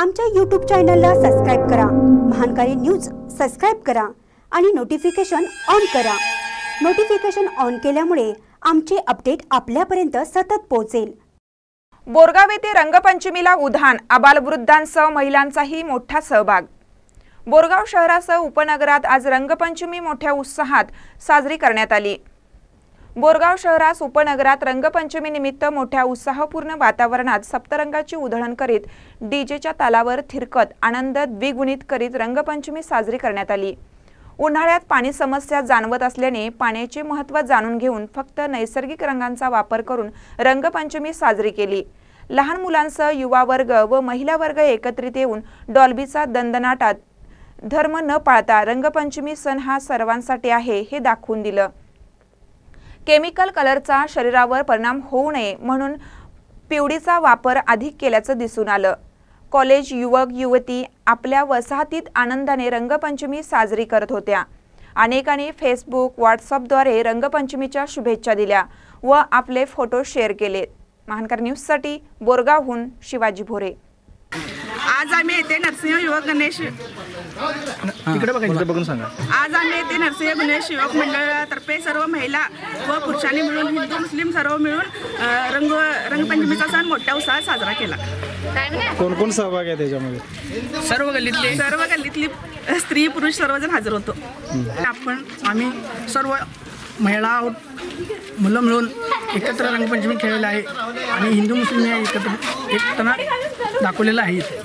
आमच्या यूट्यूब चॅनलला सबस्क्राईब करा. महानकारी न्यूज सबस्क्राईब करा आणि नोटिफिकेशन ऑन करा. नोटिफिकेशन ऑन केल्यामुळे आमचे अपडेट आपल्यापर्यंत सतत पोहोचेल. बोरगाव येथे रंगपंचमीला उधाण आबालवृद्धांसह महिलांचाही मोठा सहभाग. बोरगाव शहरासह उपनगरात आज रंगपंचमी मोठ्या उत्साहात साजरी करण्यात आली. बोरगाव शहरास उपनगरात रंगपंचमीनिमित्त मोठ्या उत्साहपूर्ण वातावरणात सप्तरंगाची उधळण करीत डीजेच्या तालावर थिरकत आनंद द्विगुणित करीत रंगपंचमी साजरी करण्यात आली. उन्हाळ्यात पाणी समस्या जाणवत असल्याने पाण्याचे महत्त्व जाणून घेऊन फक्त नैसर्गिक रंगांचा वापर करून रंगपंचमी साजरी केली. लहान मुलांसह युवा वर्ग व महिला वर्ग एकत्रित येऊन डॉल्बीचा दंदनाटात धर्म न पाळता रंगपंचमी सण हा सर्वांसाठी आहे हे दाखवून दिलं. केमिकल कलरचा शरीरावर परिणाम होऊ नये म्हणून पिवडीचा वापर अधिक केल्याचं दिसून आलं. कॉलेज युवक युवती आपल्या वसाहतीत आनंदाने रंगपंचमी साजरी करत होत्या. अनेकांनी फेसबुक व्हॉट्सअपद्वारे रंगपंचमीच्या शुभेच्छा दिल्या व आपले फोटो शेअर केले. महानकर न्यूजसाठी बोरगावहून शिवाजी भोरे. आज आम्ही येथे नरसिंह युवक गणेश तिकडे बघायचं बघून सांगा. आज आम्ही येथे नरसिंह गणेश युवक मंडळातर्फे सर्व महिला व पुरुषांनी मिळून हिंदू मुस्लिम सर्व मिळून अ, रंग रंगपंचमीचा सण मोठ्या उत्साहात साजरा केला. कोण कोण सहभाग आहे त्याच्यामध्ये? सर्व गल्लीतले. सर्व गल्लीतली स्त्री पुरुष सर्वजण हजर होतो. आपण आम्ही सर्व महिला मुलं मिळून एकत्र रंगपंचमी खेळलेलं आहे आणि हिंदू मुस्लिम हे एकत्र एकतना दाखवलेलं आहे इथे.